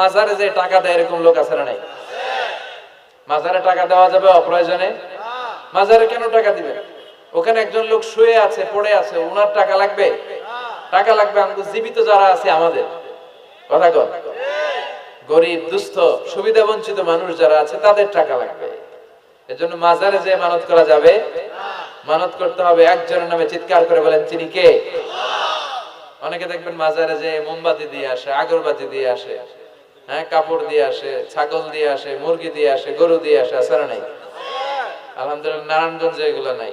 মাজারে যে টাকা দেয় এরকম লোক আছে না নাই? মাজারে টাকা দেওয়া যাবে অপ্রয়োজনে? মাজারে কেন টাকা ওখানে একজন লোক শুয়ে আছে, পড়ে আছে, ওনার টাকা লাগবে? টাকা লাগবে আমাকে জীবিত যারা আছে আমাদের। কথা কর গরিব, দুস্থ, সুবিধা বঞ্চিত মানুষ যারা আছে, তাদের টাকা লাগবে। এজন্য মাজারে যে মানত করা যাবে, মানত করতে হবে একজনের নামে চিৎকার করে বলেন তিনি কে? অনেকে দেখবেন মাজারে যে মোমবাতি দিয়ে আসে, আগরবাতি দিয়ে আসে। হ্যাঁ কাপড় দিয়ে আসে, ছাগল দিয়ে আসে, মুরগি দিয়ে আসে, গরু দিয়ে আসে, আছে নাই? আলহামদুলিল্লাহ, নারায়ণগঞ্জে এগুলো নাই।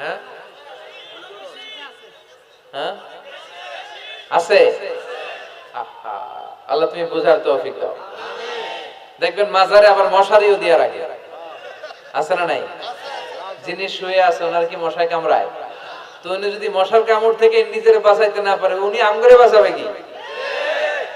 হ্যাঁ? হ্যাঁ? আছে? আল্লাহ তুমি বুঝার তৌফিক দাও। দেখবেন মাজারে আবার মশারিও দিয়ে রাখে আছে না নাই? যিনি শুয়ে আছে, ওনার কি মশায় কামড়ায়? তো উনি যদি মশার কামড় থেকে নিজের বাঁচাইতে না পারে, উনি আমগরে বাঁচাবে কি?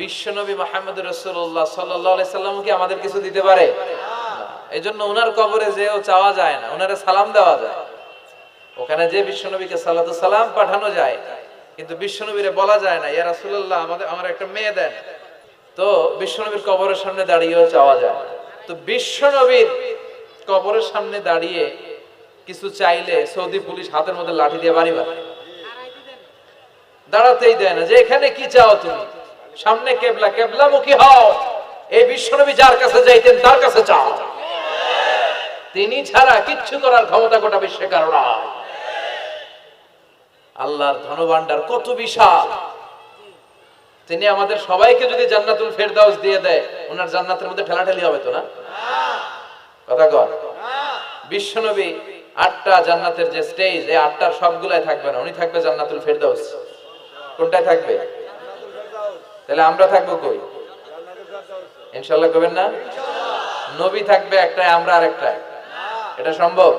বিশ্বনবী মোহাম্মদ রসুল্লাহ সাল্লাহ সাল্লাম কি আমাদের কিছু দিতে পারে? এই জন্য কবরে চাওয়া যায় না সালাম দেওয়া যায়। ওখানে যে বিশ্বনবীকে সালাতু সালাম পাঠানো যায়, কিন্তু বিশ্বনবীরে বলা যায় না আমাদের, আমার একটা মেয়ে দেন। তো বিশ্বনবীর কবরের সামনে দাঁড়িয়েও চাওয়া যায় তো বিশ্বনবীর কবরের সামনে দাঁড়িয়ে কিছু চাইলে সৌদি পুলিশ হাতের মধ্যে লাঠি দিয়ে বাড়ি মারে দাঁড়াতেই দেয় না, যে এখানে কি চাও তুমি? সামনে কেবলা, কেবলামুখী হও। এই বিশ্বনবী যার কাছে যাইতেন, তার কাছে চাও তিনি ছাড়া কিচ্ছু করার ক্ষমতা গোটা বিশ্বে কারণ আল্লাহর ধনভাণ্ডার কত বিশাল। তিনি আমাদের সবাইকে যদি জান্নাতুল ফেরদাউস দিয়ে দেয়, ওনার জান্নাতের মধ্যে ঠেলাঠেলি হবে তো না? কথা কর বিশ্বনবী আটটা জান্নাতের যে স্টেজ এই আটটার সবগুলাই থাকবে না, উনি থাকবে জান্নাতুল ফেরদাউস। কোনটায় থাকবে? তাহলে আমরা থাকব কই? ইনশাল্লাহ করবেন না? নবী থাকবে একটাই আমরা আর একটাই এটা সম্ভব?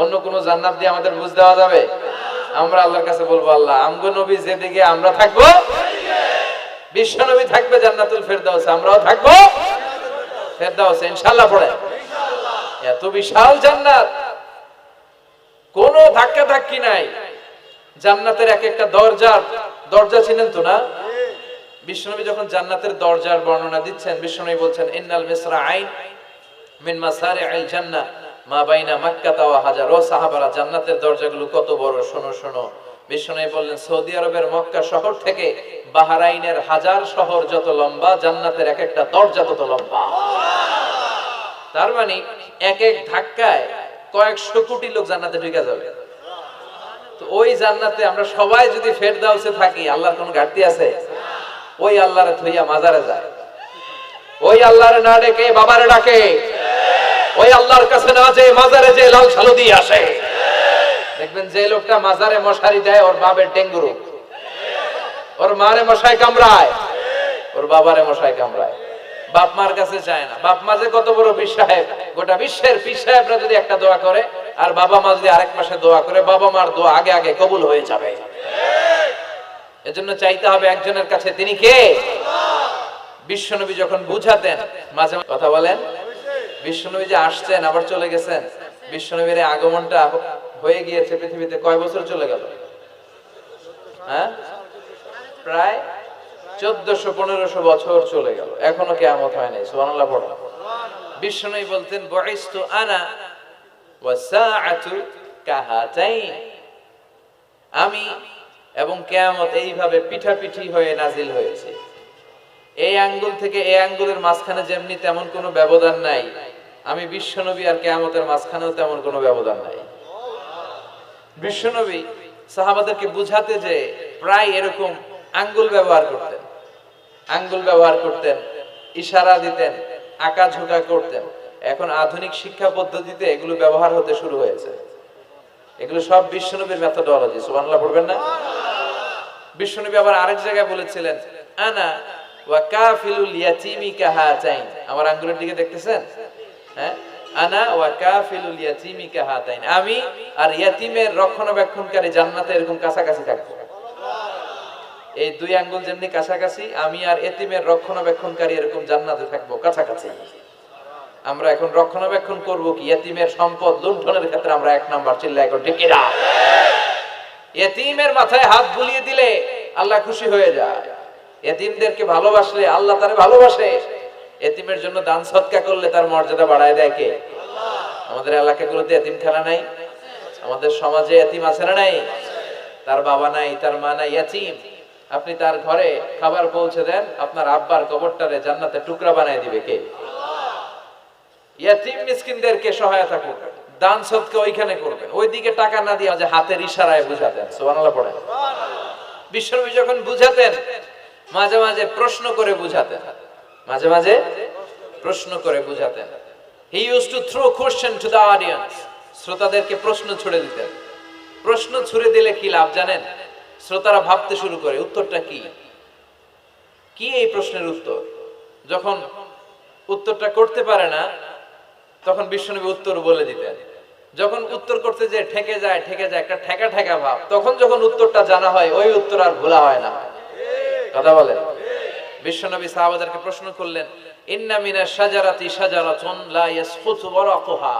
অন্য কোন জান্নাত দিয়ে আমাদের বুঝ দেওয়া যাবে? আমরা আল্লাহর কাছে বলব, আল্লাহ, আমগো নবী যেদিকে আমরা থাকব, বিশ্ব নবী থাকবে জান্নাতুল ফেরদাউস, আমরাও থাকব ফেরদাউস, ইনশাআল্লাহ পড়ে। এত বিশাল জান্নাত। কোনো ধাক্কা ধাক্কি নাই। জান্নাতের এক একটা দরজার দরজা ছিলেন তো না? বিশ্বনবী যখন জান্নাতের দরজার বর্ণনা দিচ্ছেন, বিশ্বনবী বলছেন, ইন্নাল মিসরা আইন মিন মাসারি আল জান্নাহ, মা বাইনা মাক্কাতা ওয়া হাজার। ও সাহাবারা, জান্নাতের দরজাগুলো কত বড়, শোনো শোনো। বিশ্বনবী বললেন, সৌদি আরবের মক্কা শহর থেকে বাহরাইনের হাজার শহর যত লম্বা, জান্নাতের এক একটা দরজা তত লম্বা। তার মানে এক এক ধাক্কায় কয়েকশো কোটি লোক জান্নাতে ঢুকে যাবে। তো ওই জান্নাতে আমরা সবাই যদি ফেরদাউসে থাকি, আল্লাহর কোনো ঘাটতি আছে? ওই আল্লাহরে থইয়া মাজারে যায়। ওই আল্লাহরে না ডেকে বাবারে ডাকে। ওই আল্লাহর কাছে না যে মাজারে যে লাল সালু দিয়ে আসে। দেখবেন যে লোকটা মাজারে মশারি দেয়, ওর বাবের ডেঙ্গু রোগ। ওর মারে মশাই কামড়ায়। ওর বাবারে মশাই কামড়ায়। বাপ মার কাছে চায় না। বাপ মা যে কত বড় পীর সাহেব। গোটা বিশ্বের পীর সাহেবরা যদি একটা দোয়া করে, আর বাবা মা যদি আরেক পাশে দোয়া করে, বাবা মার দোয়া আগে আগে কবুল হয়ে যাবে। এজন্য চাইতে হবে একজনের কাছে, তিনি কে? বিশ্বনবী যখন বুঝাতেন, মাঝে কথা বলেন, বিশ্বনবী যে আসছেন, আবার চলে গেছেন, বিশ্বনবীর আগমনটা হয়ে গিয়েছে পৃথিবীতে কয় বছর চলে গেল? হ্যাঁ? প্রায় চোদ্দশো, পনেরোশো বছর চলে গেল। এখনও কেয়ামত হয় নাই, সুবহানাল্লাহ পড়ো। বিশ্বনবী বলতেন বয়স্তু আনা আমি এবং কেয়ামত এইভাবে পিঠাপিঠি হয়ে নাজিল হয়েছে। এই আঙ্গুল থেকে এই আঙ্গুলের মাঝখানে যেমনি তেমন কোনো ব্যবধান নাই। আমি বিশ্বনবী আর কেয়ামতের মাঝখানেও তেমন কোনো ব্যবধান নাই। বিশ্বনবী সাহাবাদেরকে বুঝাতে যে প্রায় এরকম আঙ্গুল ব্যবহার করতেন। আঙ্গুল ব্যবহার করতেন, ইশারা দিতেন, আঁকা ঝোঁকা করতেন। এখন আধুনিক শিক্ষা পদ্ধতিতে এগুলো ব্যবহার হতে শুরু হয়েছে। এগুলো সব বিশ্বনবীর মেথোডোলজি সুবহানাল্লাহ, পড়বেন না? বিশ্বনবী আবার আরেক জায়গায় বলেছিলেন, আনা ওয়া কাফিলুল ইয়াতীমি কাহাতাইন। আমার আঙ্গুলের দিকে দেখতেছেন? হ্যাঁ? আনা ওয়া কাফিলুল ইয়াতীমি কাহাতাইন। আমি আর ইয়াতিমের রক্ষণাবেক্ষণকারী জান্নাতে এরকম কাছাকাছি থাকব। এই দুই আঙ্গুল যেমনি কাছাকাছি, আমি আর এতিমের রক্ষণাবেক্ষণকারী এরকম জান্নাতে থাকব কাছাকাছি। আমরা এখন রক্ষণাবেক্ষণ করব কি? এতিমের সম্পদ লুণ্ঠনের ক্ষেত্রে আমরা এক নাম্বার চিল্লা এখন ঠিক এতিমের মাথায় হাত বুলিয়ে দিলে আল্লাহ খুশি হয়ে যায়। এতিমদেরকে ভালোবাসলে আল্লাহ তারে ভালোবাসে। এতিমের জন্য দান সৎকা করলে তার মর্যাদা বাড়ায় দেয় কে? আমাদের এলাকাগুলোতে এতিমখানা নাই। আমাদের সমাজে এতিম আছে না নাই? তার বাবা নাই, তার মা নাই, এতিম। আপনি তার ঘরে খাবার পৌঁছে দেন, আপনার আব্বার কবরটারে জান্নাতে টুকরা বানায় দিবে কে? ইয়াতিম মিসকিনদেরকে সহায়তা করবেন দান সৎকা ওইখানে করবেন। ওইদিকে টাকা না দিয়ে হাতের ইশারায় বুঝাতেন। সুবহানাল্লাহ পড়েন। বিশ্বনবী যখন বুঝাতেন, মাঝে মাঝে প্রশ্ন করে বুঝাতেন। মাঝে মাঝে প্রশ্ন করে বুঝাতেন। He use to throw question to the audience শ্রোতাদেরকে প্রশ্ন ছুড়ে দিতেন। প্রশ্ন ছুড়ে দিলে কি লাভ জানেন? শ্রোতারা ভাবতে শুরু করে, উত্তরটা কি? কি এই প্রশ্নের উত্তর? যখন উত্তরটা করতে পারে না তখন বিশ্বনবী উত্তর বলে দিতেন। যখন উত্তর করতে যে ঠেকে যায় ঠেকে যায়, একটা ঠেকা ঠেকা ভাব, তখন যখন উত্তরটা জানা হয়, ওই উত্তর আর ভোলা হয় না। কথা বলেন? বিশ্বনবী সাহাবাদেরকে প্রশ্ন করলেন, ইন্না মিনা শাজারাতি শাজারাতুন লা ইয়াসফুতু ওয়ারাকুহা।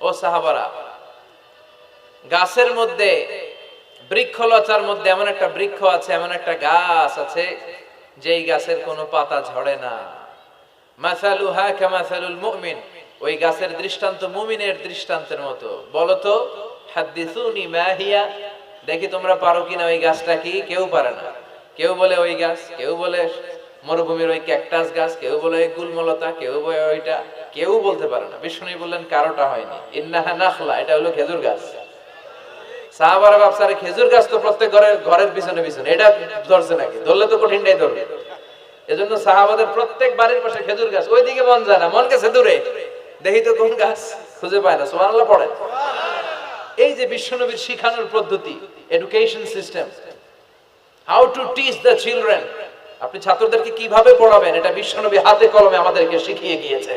ও সাহাবারা, গাছের মধ্যে, বৃক্ষলতার মধ্যে এমন একটা বৃক্ষ আছে, এমন একটা গাছ আছে, যেই গাছের কোনো পাতা ঝরে না। মাসালুহা কামাসালুল মুমিন। ওই গাছের দৃষ্টান্ত মুমিনের দৃষ্টান্তের মতো। বলো তো মাহিয়া দেখি তোমরা পারো কিনা ওই গাছটা কি? কেউ পারে না। কেউ বলে ওই গাছ, কেউ বলে মরুভূমির ওই ক্যাকটাস গাছ, কেউ বলে ওই গুলমলতা, কেউ বলে ওইটা। কেউ বলতে পারে না। বিষ্ণু বললেন, কারোটা হয়নি। ইন্নাহা নাখলা, এটা হলো খেজুর গাছ। সাহাবারা বাপসারে খেজুর গাছ তো প্রত্যেক ঘরের ঘরের পিছনে পিছনে। এটা ধরছে নাকি? ধরলে তো কঠিনটাই ধরবে। এজন্য সাহাবাদের প্রত্যেক বাড়ির পাশে খেজুর গাছ, ওইদিকে মন যায় না। মন গেছে দূরে দেখি তো কোন গাছ খুঁজে পায় না, সুবহানাল্লাহ পড়ে। এই যে বিশ্বনবীর শিখানোর পদ্ধতি education system how to teach the children আপনি ছাত্রদেরকে কীভাবে পড়াবেন, এটা বিশ্বনবী হাতে কলমে আমাদেরকে শিখিয়ে গিয়েছে।